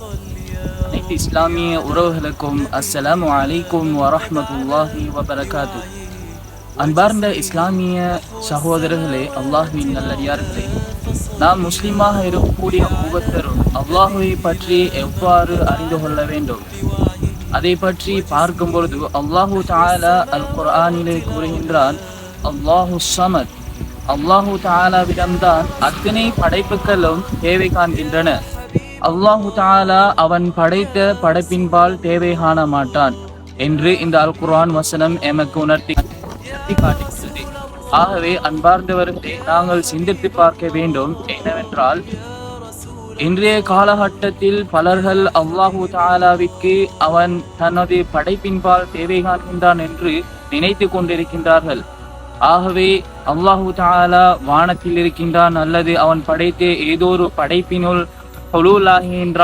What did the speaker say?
அனைத்து இஸ்லாமிய உறவுகளுக்கும் அஸ்ஸலாமு அலைக்கும் வரஹமத்துல்லாஹி வபரகாத்து. அன்பார்ந்த இஸ்லாமிய சகோதரர்களே அல்லாஹுவின் நல்லடியார்களே நாம் முஸ்லீமாக இருக்கக்கூடிய ஒவ்வொருத்தரும் அல்லாஹுவை பற்றி எவ்வாறு அறிந்து கொள்ள வேண்டும்? அதை பற்றி பார்க்கும் பொழுது அல்லாஹு தாலா அல் குரானிலே கூறுகின்றான் அல்லாஹு சமத். அல்லாஹு தாலாவிடம்தான் அத்தனை படைப்புகளும் தேவை காண்கின்றன. அல்லாஹு தாலா அவன் படைத்த படைப்பின்பால் தேவை காண மாட்டான் என்று இந்த அல் குர்ஆன் வசனம் எமக்கு உணர்த்தி காட்டுகிறது. ஆகவே அன்பார்ந்தவர்களை நாங்கள் சிந்தித்து பார்க்க வேண்டும் என்னவென்றால் இன்றைய காலகட்டத்தில் பலர்கள் அல்லாஹு தாலாவிற்கு அவன் தனது படைப்பின்பால் தேவை காண்கின்றான் என்று நினைத்து கொண்டிருக்கின்றார்கள். ஆகவே அல்லாஹு தாலா வானத்தில் இருக்கின்றான் அல்லது அவன் படைத்த ஏதோ ஒரு படைப்பினுள் Cholula, Indra,